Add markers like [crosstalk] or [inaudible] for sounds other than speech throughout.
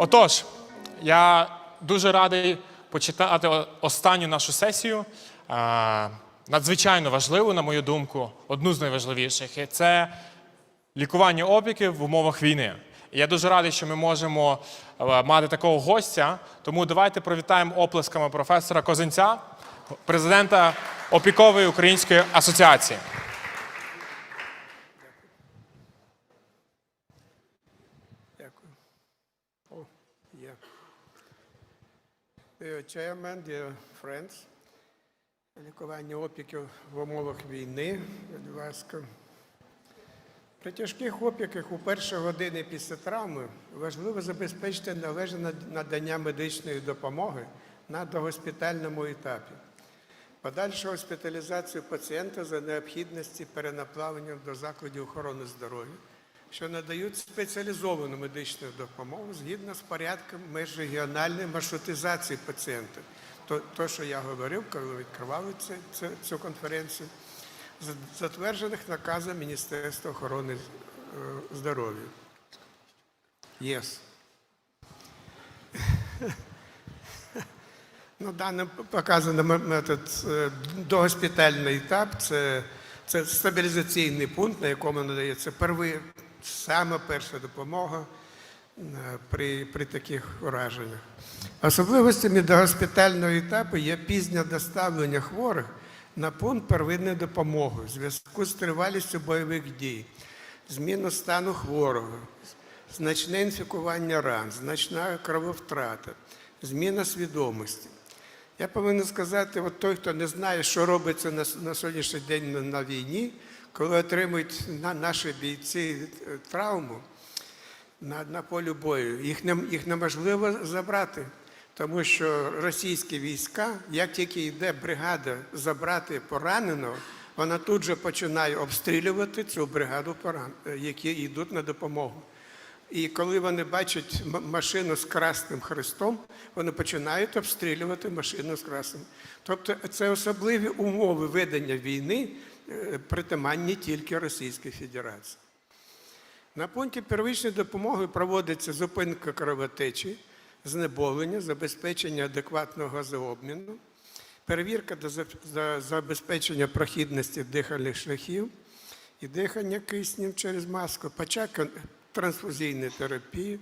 Отож, я дуже радий почитати останню нашу сесію. Надзвичайно важливу, на мою думку, одну з найважливіших. І це лікування опіків в умовах війни. Я дуже радий, що ми можемо е, мати такого гостя. Тому давайте привітаємо оплесками професора Козинця, президента опікової української асоціації. Дякую. О, є. Dear Chairman, dear friends, лікування опіків в умовах війни, будь ласка. При тяжких опіках у перші години після травми важливо забезпечити належне надання медичної допомоги на догоспітальному етапі. Подальшу госпіталізацію пацієнта за необхідності перенаплавлення до закладів охорони здоров'я, що надають спеціалізовану медичну допомогу згідно з порядком міжрегіональної маршрутизації пацієнта. То, то що я говорив, коли відкривали це, це, цю конференцію, затверджених наказом Міністерства охорони е, здоров'я. Yes. [laughs] Ну, даним показано метод догоспітальний етап. Це, це стабілізаційний пункт, на якому надається перви, саме перша допомога е, при, при таких ураженнях. Особливостями догоспітального етапу є пізнє доставлення хворих на пункт первинної допомоги в зв'язку з тривалістю бойових дій, зміну стану хворого, значне інфікування ран, значна крововтрата, зміна свідомості. Я повинен сказати, от той, хто не знає, що робиться на, на сьогоднішній день на, війні, коли отримують на, наші бійці е, травму на, на полі бою, їх, не, їх неможливо забрати, тому що російські війська, як тільки йде бригада забрати пораненого, вона тут же починає обстрілювати цю бригаду, е, які йдуть на допомогу. І коли вони бачать машину з Красним Христом, вони починають обстрілювати машину з Красним. Тобто це особливі умови ведення війни, е, притаманні тільки Російській Федерації. На пункті первичної допомоги проводиться зупинка кровотечі, знеболення, забезпечення адекватного газообміну, перевірка до за- за- забезпечення прохідності дихальних шляхів і дихання киснем через маску, трансфузійної терапії,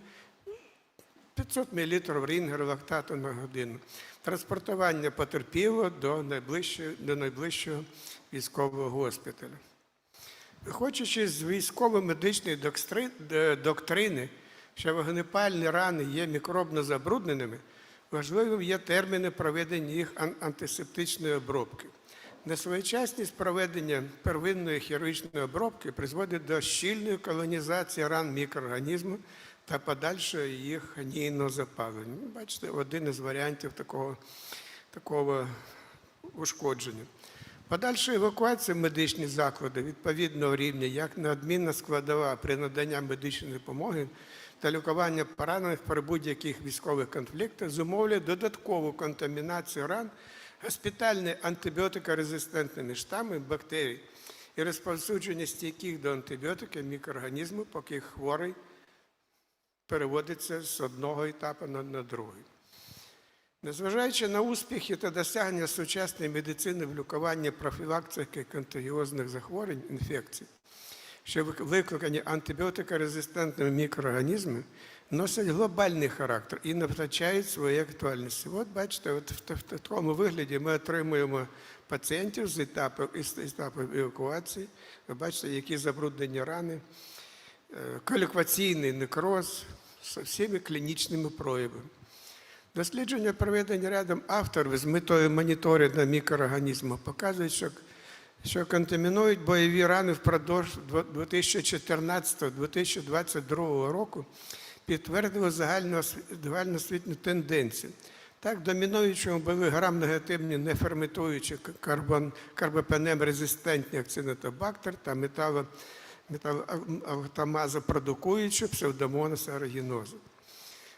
500 мл рінгер лактату на годину, транспортування потерпілого до найближчого, до найближчого військового госпіталю. Виходячи з військово-медичної е, доктрини, що вогнепальні рани є мікробно забрудненими, важливим є терміни проведення їх антисептичної обробки. Несвоєчасність проведення первинної хірургічної обробки призводить до щільної колонізації ран мікроорганізму та подальшого їх гнійного запалення. Ну, Бачите, один із варіантів такого, такого ушкодження. Подальша евакуація в медичні заклади відповідного рівня, як неодмінна складова при наданні медичної допомоги та лікування поранених при будь-яких військових конфліктах зумовлює додаткову контамінацію ран госпітальними антибіотикорезистентними штами бактерій і розповсюдження стійких до антибіотиків мікроорганізмів, поки хворий переводиться з одного етапу на другий. Незважаючи на успіхи та досягнення сучасної медицини в лікуванні профілактики контагіозних захворювань, інфекцій, що викликані антибіотикорезистентними мікроорганізмами, носять глобальний характер і не втрачають своєї актуальності. От бачите, от в, та- в такому вигляді ми отримуємо пацієнтів з етапу, із етапу евакуації. Ви бачите, які забруднені рани, е, колікваційний некроз з всіми клінічними проявами. Дослідження, проведені рядом авторів з метою моніторингу мікроорганізму, показують, що, що контамінують бойові рани впродовж 2014-2022 року, підтвердили загальноосвітню тенденцію. Так, домінуючими були грам-негативні неферментуючі карбон, карбопенем-резистентні акцинотобактер та метало, металоавтомазопродукуючі псевдомонас аерогінозу.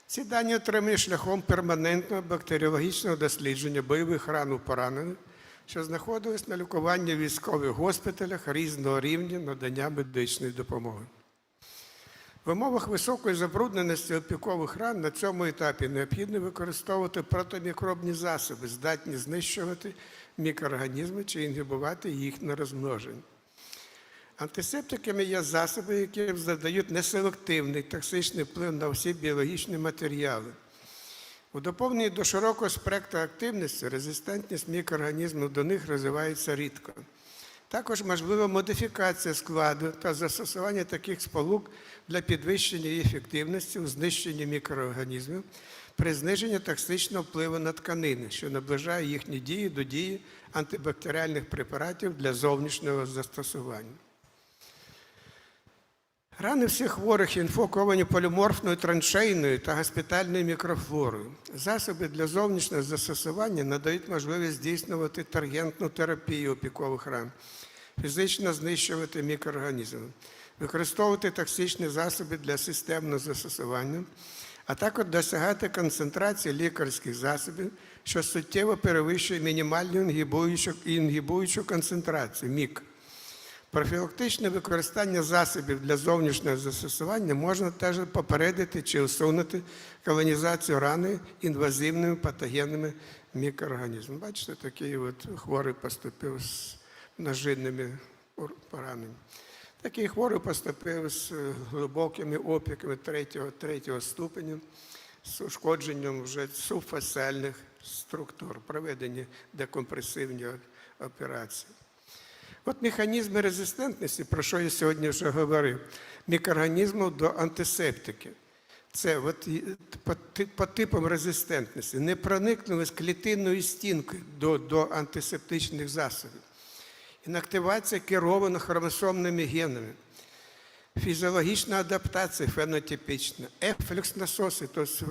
Ці дані отримані шляхом перманентного бактеріологічного дослідження бойових ран у поранених, що знаходились на лікуванні в військових госпіталях різного рівня надання медичної допомоги. В умовах високої забрудненості опікових ран на цьому етапі необхідно використовувати протимікробні засоби, здатні знищувати мікроорганізми чи інгібувати їхнє розмноження. Антисептиками є засоби, які задають неселективний токсичний вплив на всі біологічні матеріали. У доповненні до широкого спектру активності резистентність мікроорганізмів до них розвивається рідко. Також можлива модифікація складу та застосування таких сполук для підвищення ефективності у знищенні мікроорганізмів при зниженні токсичного впливу на тканини, що наближає їхні дії до дії антибактеріальних препаратів для зовнішнього застосування. Рани всіх хворих інфоковані поліморфною траншейною та госпітальною мікрофлорою. Засоби для зовнішнього застосування надають можливість здійснювати таргентну терапію опікових ран, фізично знищувати мікроорганізми, використовувати токсичні засоби для системного застосування, а також досягати концентрації лікарських засобів, що суттєво перевищує мінімальну інгібуючу, інгібуючу концентрацію МІК. Профілактичне використання засобів для зовнішнього застосування можна теж попередити чи усунути колонізацію рани інвазивними патогенними мікроорганізмами. Бачите, такий от хворий поступив з ножинними пораненнями. Такий хворий поступив з е, глибокими опіками третього, третього ступеня, з ушкодженням вже субфасціальних структур, проведені декомпресивні операції. От механізми резистентності, про що я сьогодні вже говорив, мікроорганізмів до антисептики. Це от по, по типам резистентності, з клітинної стінки до, до антисептичних засобів, інактивація керована хромосомними генами, фізіологічна адаптація фенотипічна, ефлюкс насоси, тобто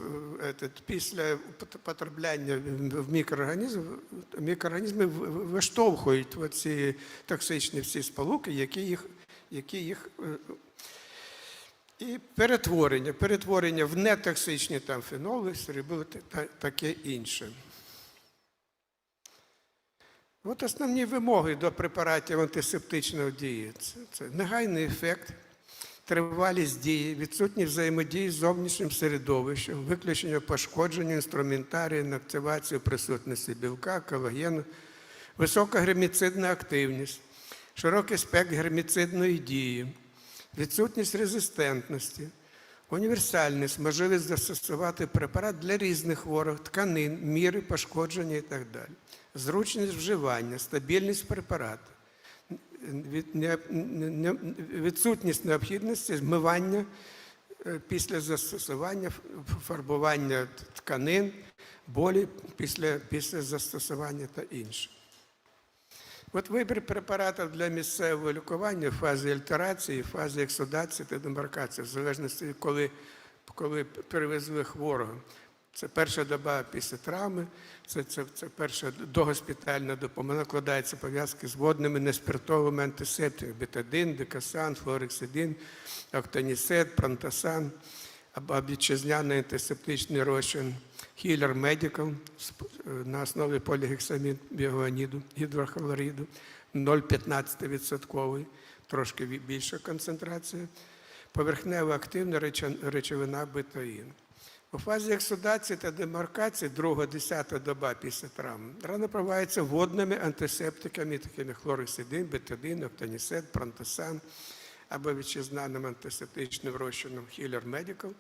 е, після потрапляння в мікроорганізм, мікроорганізми виштовхують ці токсичні всі сполуки, які їх, які їх е, і перетворення, перетворення в нетоксичні там феноли, серебили та таке інше. От основні вимоги до препаратів антисептичної дії. Це, це негайний ефект, тривалість дії, відсутність взаємодії з зовнішнім середовищем, виключення пошкодження інструментарію, інактивацію присутності білка, колагену, висока герміцидна активність, широкий спектр герміцидної дії, відсутність резистентності, універсальність, можливість застосувати препарат для різних хворих, тканин, міри пошкодження і так далі, зручність вживання, стабільність препарату, від- не- не- не- відсутність необхідності змивання е, після застосування, фарбування тканин, болі після, після застосування та інше. От вибір препаратів для місцевого лікування в фазі альтерації, в фазі ексудації та демаркації, в залежності, коли, коли перевезли хворого. Це перша доба після травми, це, це, це перша догоспітальна допомога. Накладаються пов'язки з водними неспиртовими антисептиками, бетадин, декасан, флорексидин, октанісет, пронтасан, або вітчизняний антисептичний розчин сп- е, на основі полігексамід біогоаніду, гідрохлориду, 0,15%, трошки більша концентрація, поверхнево активна речовина бетаїн. У фазі ексудації та демаркації, друга десята доба після травм рана проводиться водними антисептиками, такими хлорексидин, бетадин, октанісет, пронтосан або вітчизнаним антисептичним розчином Healer Medical,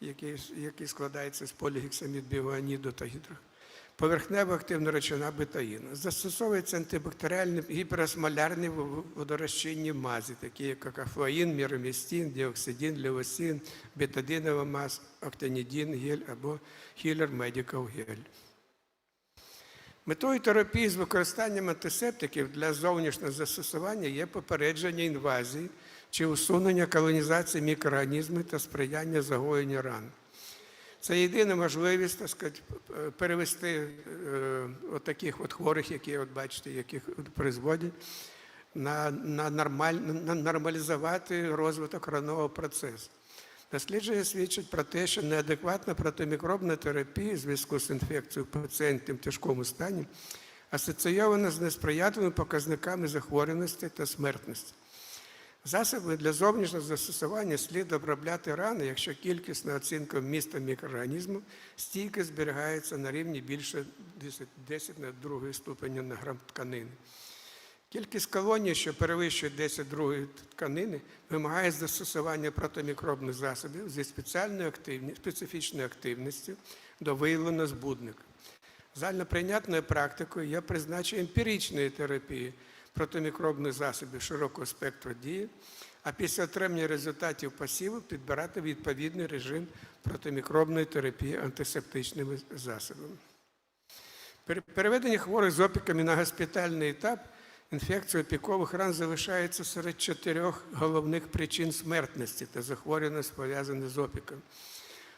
який, який складається з полігексамід біоаніду та гідро. Поверхнево активна речовина бетаїну. Застосовуються антибактеріальні гіперосмолярні водорозчинні мазі, такі як акафлоїн, міромістін, діоксидин, левосин, бетадинова мазь, октанідін, гель або хілер медикал гель. Метою терапії з використанням антисептиків для зовнішнього застосування є попередження інвазії чи усунення колонізації мікроорганізмів та сприяння загоєнню ран. Це єдина можливість так сказати, перевести е, от таких от хворих, які от бачите, яких призводять, на, на, нормаль, на нормалізувати розвиток ранового процесу. Дослідження свідчать про те, що неадекватна протимікробна терапія в зв'язку з інфекцією пацієнтів в тяжкому стані асоційована з несприятливими показниками захворюваності та смертності. Засоби для зовнішнього застосування слід обробляти рано, якщо кількісна оцінка вмісту мікроорганізму стійко зберігається на рівні більше 10, 10 на другої ступеня на грам тканини. Кількість колоній, що перевищує 10 другої тканини, вимагає застосування протимікробних засобів зі спеціальною активні, специфічною активністю до виявленого збудника. Загальноприйнятною практикою є призначення емпіричної терапії протимікробних засобів широкого спектру дії, а після отримання результатів посіву підбирати відповідний режим протимікробної терапії антисептичними засобами. При переведенні хворих з опіками на госпітальний етап інфекція опікових ран залишається серед чотирьох головних причин смертності та захворюваності, пов'язаних з опіком.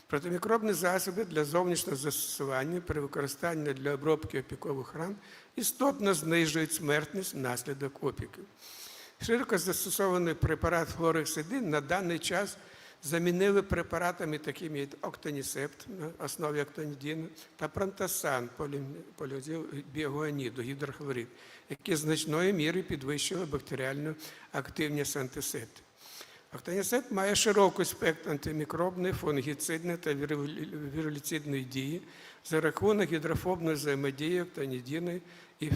Протимікробні засоби для зовнішнього застосування при використанні для обробки опікових ран істотно знижують смертність внаслідок опіків. Широко застосований препарат хлорексидин на даний час замінили препаратами, такими як октонісепт на основі октонідіну та пронтасан, поліозіл-біогуаніду, гідрохлорид, які значною мірою підвищили бактеріальну активність антисептів. Октонісепт має широкий спектр антимікробної, фунгіцидної та віруліцидної дії за рахунок гідрофобної взаємодії октонідіни і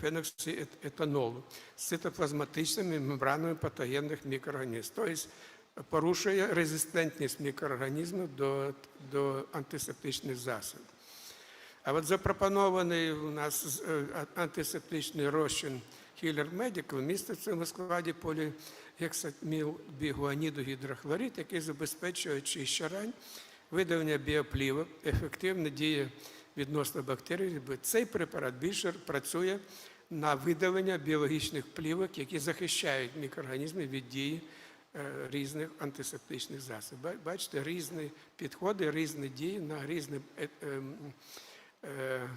феноксиетанолу з цитоплазматичними мембранами патогенних мікроорганізмів. Тобто порушує резистентність мікроорганізмів до, до антисептичних засобів. А от запропонований у нас е, антисептичний розчин Healer Medical містить в цьому складі полігексамілбігуаніду гідрохлорид, який забезпечує очищення, видалення біоплівок, ефективна дія відносно бактерій. Цей препарат більше працює на видалення біологічних плівок, які захищають мікроорганізми від дії е, різних антисептичних засобів. Бачите, різні підходи, різні дії на різні е, ем, е,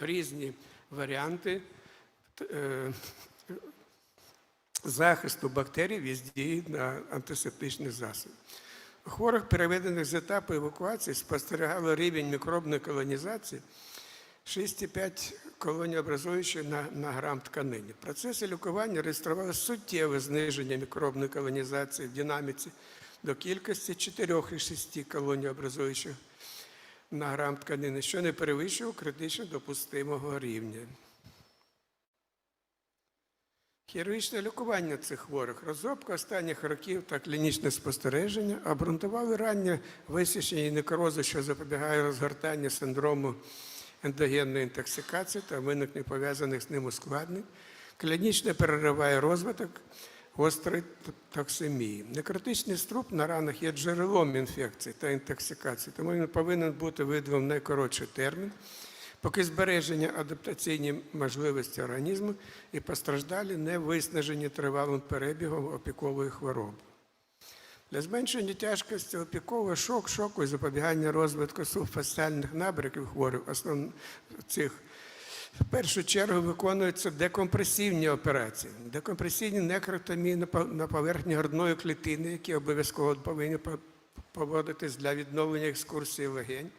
різні варіанти захисту бактерій від дії на антисептичні засоби. У хворих, переведених з етапу евакуації, спостерігали рівень мікробної колонізації 6,5 колоній образуючи на, на грам тканини. В процесі лікування реєстрували суттєве зниження мікробної колонізації в динаміці до кількості 4,6 колоній образуючих на грам тканини, що не перевищував критично допустимого рівня. Хірургічне лікування цих хворих, розробка останніх років та клінічне спостереження обґрунтували раннє висічення некрозу, що запобігає розгортанню синдрому ендогенної інтоксикації та виникнення пов'язаних з ним ускладнень. Клінічне перериває розвиток гострої токсемії. Некритичний струп на ранах є джерелом інфекції та інтоксикації, тому він повинен бути видален в найкоротший термін поки збереження адаптаційні можливості організму і постраждалі не виснажені тривалим перебігом опікової хвороби. Для зменшення тяжкості опікового шок, шоку і запобігання розвитку субфасціальних набряків хворих, основ цих в першу чергу виконуються декомпресивні операції. Декомпресивні некротомії на поверхні грудної клітини, які обов'язково повинні поводитись для відновлення екскурсії легень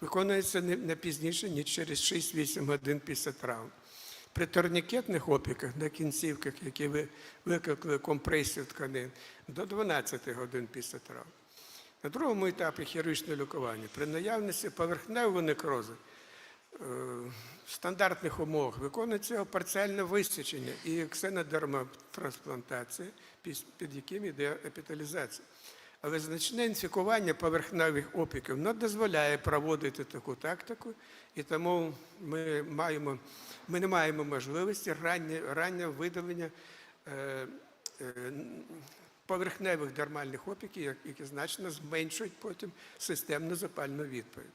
виконується не, пізніше, ніж через 6-8 годин після травм. При турнікетних опіках на кінцівках, які ви- викликали компресію тканин, до 12 годин після травм. На другому етапі хірургічного лікування при наявності поверхневого некрозу е, в стандартних умовах виконується парціальне висічення і ксенодермотрансплантація, під яким йде епіталізація. Але значне інфікування поверхневих опіків не дозволяє проводити таку тактику, і тому ми, маємо, ми не маємо можливості раннього видалення е, е, поверхневих дермальних опіків, які значно зменшують потім системну запальну відповідь.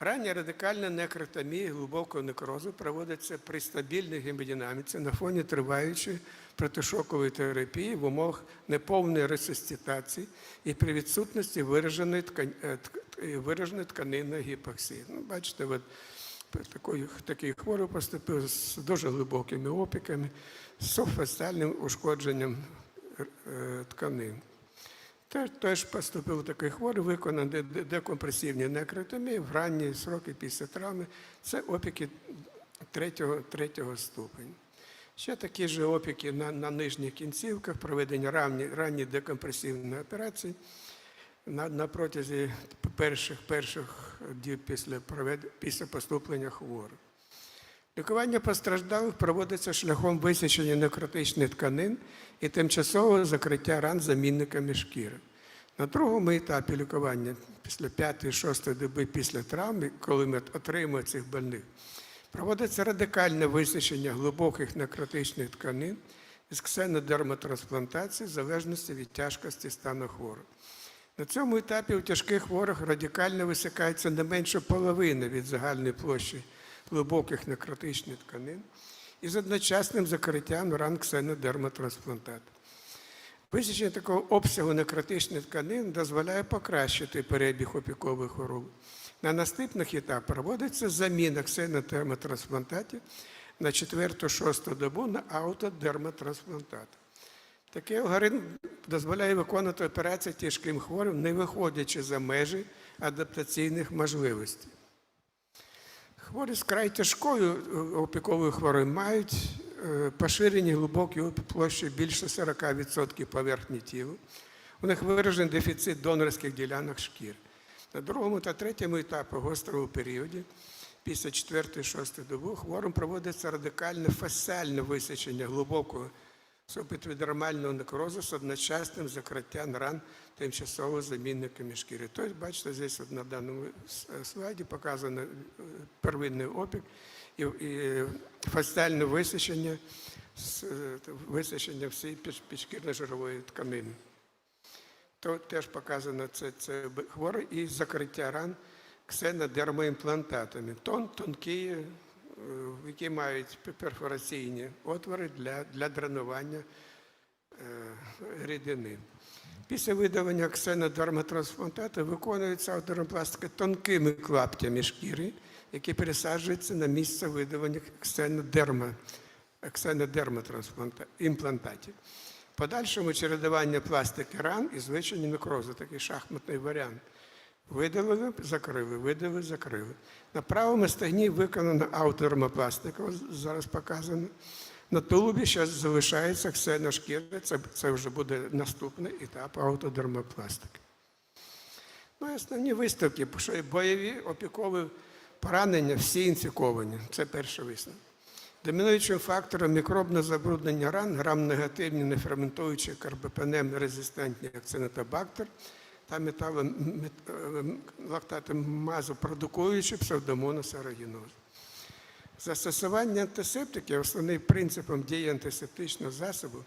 Рання радикальна некротомія глибокого некрозу проводиться при стабільній гемодинаміці на фоні триваючої протишокової терапії в умовах неповної ресусцитації і при відсутності вираженої, ткань, е, е, вираженої тканинної гіпоксії. Ну, бачите, от такий, такий хворий поступив з дуже глибокими опіками, з субфасціальним ушкодженням е, тканин. Теж, поступив такий хворий, де- декомпресивні некротомії в ранні сроки після травми. Це опіки третього, третього ступеня. Ще такі ж опіки на, на нижніх кінцівках, проведення ранні, ранні декомпресивної операції на, на протязі перших, перших діб після, провед, після поступлення хворих. Лікування постраждалих проводиться шляхом висічення некротичних тканин і тимчасового закриття ран замінниками шкіри. На другому етапі лікування, після 5-6 доби після травми, коли ми отримуємо цих больних, проводиться радикальне висічення глибоких некротичних тканин із ксенодермотрансплантації в залежності від тяжкості стану хворого. На цьому етапі у тяжких хворих радикально висикається не менше половини від загальної площі глибоких некротичних тканин із одночасним закриттям ран ксенодермотрансплантату. Висічення такого обсягу некротичних тканин дозволяє покращити перебіг опікових хвороб. На наступних етапах проводиться заміна ксенодермотрансплантатів на 4-6 добу на аутодермотрансплантат. Такий алгоритм дозволяє виконувати операції тяжким хворим, не виходячи за межі адаптаційних можливостей. Хворі з край тяжкою е, опіковою хворою мають е, поширені глибокі площі більше 40% поверхні тіла. У них виражений дефіцит донорських ділянок шкіри. На другому та третьому етапі гострого періоді, після 4-6 добу, хворим проводиться радикальне фасціальне висічення глибокого субепідермального некрозу з одночасним закриттям ран тимчасово замінниками шкіри. Тобто, бачите, здесь на даному слайді показано е, первинний опік і, і фасціальне висічення, е, висічення всієї підшкірно жирової тканини. То теж показано це, це хворий і закриття ран ксенодермоімплантатами. Тон, тонкі, е, які мають перфораційні отвори для, для дренування е, рідини. Після видалення ксенодермотрансплантату виконується аудеропластика тонкими клаптями шкіри, які пересаджуються на місце видалення ксенодерма, ксенодермотрансплантатів. Подальшому чередування пластики ран і звичайні некрози, такий шахматний варіант. Видалили, закрили, видалили, закрили. На правому стегні виконана аутодермопластика, ось зараз показано. На тулубі зараз залишається ксеношкіра, це, це вже буде наступний етап аутодермопластики. Ну основні виставки, що бойові опікові поранення, всі інфіковані. Це перший висновок. Домінуючим фактором мікробного забруднення ран грам-негативні неферментуючі карбопенем резистентні акцинотобактер та металолактатомазопродукуючі псевдомоносарагіноз. Застосування антисептиків, основним принципом дії антисептичного засобу,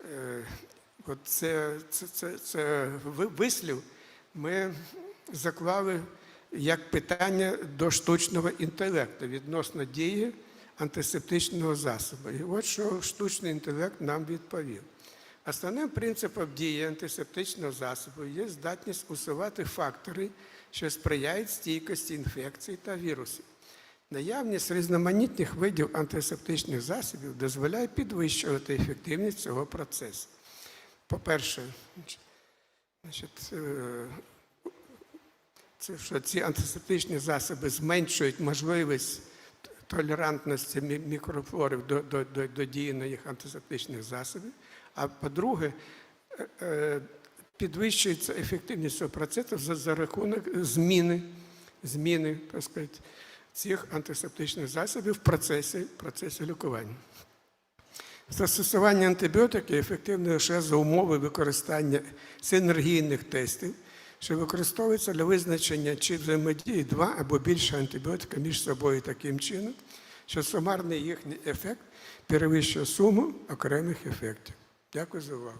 е, от це, це, це, це вислів ми заклали як питання до штучного інтелекту відносно дії антисептичного засобу. І от що штучний інтелект нам відповів. Основним принципом дії антисептичного засобу є здатність усувати фактори, що сприяють стійкості інфекцій та вірусів. Наявність різноманітних видів антисептичних засобів дозволяє підвищувати ефективність цього процесу. По-перше, е, що ці антисептичні засоби зменшують можливість толерантності мі- мікрофлори до, до, до, до дії на їх антисептичних засобів. А по-друге, е, е, підвищується ефективність цього процесу за, за рахунок зміни, зміни так сказати, цих антисептичних засобів в процесі, процесі лікування. Застосування антибіотиків ефективне лише за умови використання синергійних тестів, що використовується для визначення, чи взаємодії два або більше антибіотика між собою таким чином, що сумарний їхній ефект перевищує суму окремих ефектів. Дякую за увагу.